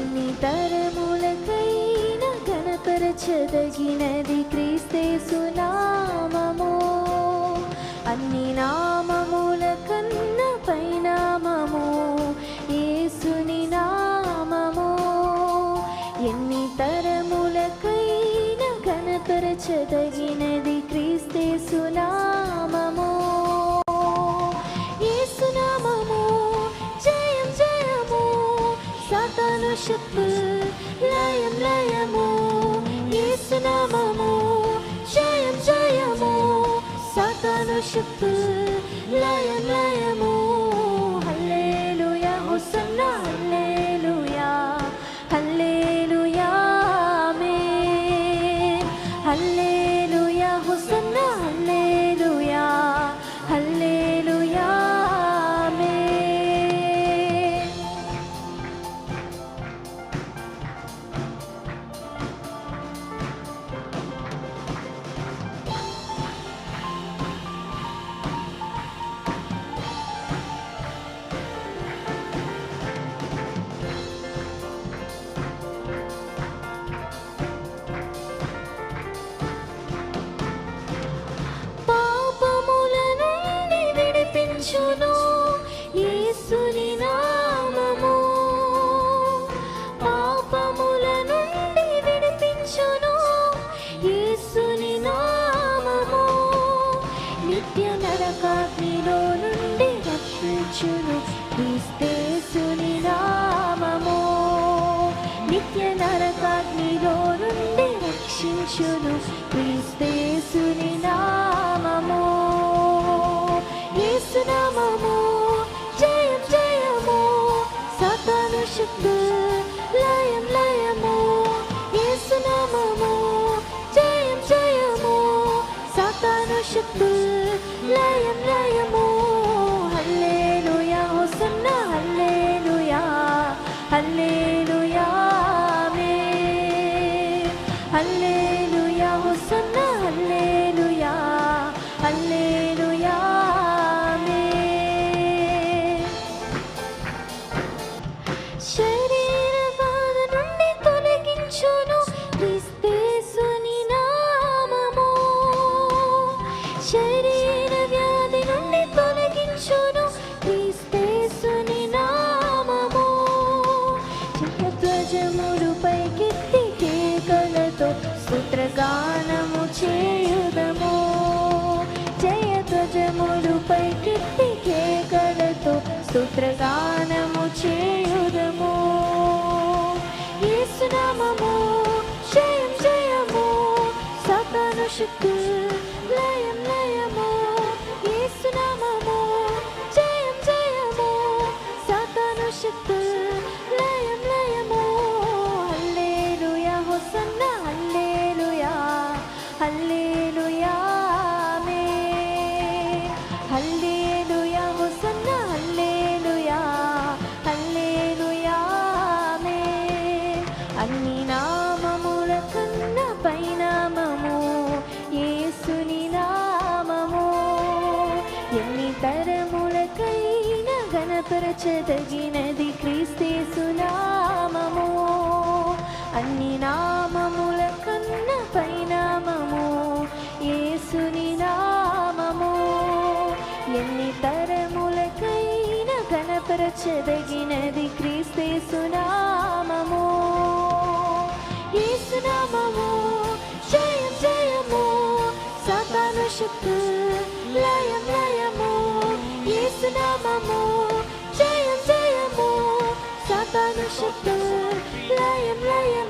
అన్ని తరములకైన ఘనపరచదగినది క్రీస్తేసు నామము. అన్ని నామముల కన్న పైనామము. ఏసుని నామము. ఎన్ని తరములకైన ఘనపరచదగినది క్రీస్తేసు నామము. సాతాను శక్తు లయం లయము యేసునామము జయం జయము సాతాను శక్తు లయం రక్షించును క్రీస్తేసుని నామము నిత్య నరకాగ్నిలో నుండి రక్షించును క్రీస్తేసుని నామము యేసునామము జయం జయము సాతాను శక్తు లయం లయము యేసునామము జయం జయము సాతాను శక్తు లయం లయము Hallelujah. Amen. Hallelujah. పైకెత్తి కేకలతో స్తోత్రగానము చేయుదము. యేసునామము జయం జయము సాతాను శక్తి అన్ని నామముల కన్న పైనామము ఏసుని నామము. ఎన్ని తరములకైన గణపరచదగినది క్రీస్తేసు నామము జయం జయము సాతాను శక్తి లయం లయము యేసు నామము జయం జయము సాతాను శక్తి లయం లయము.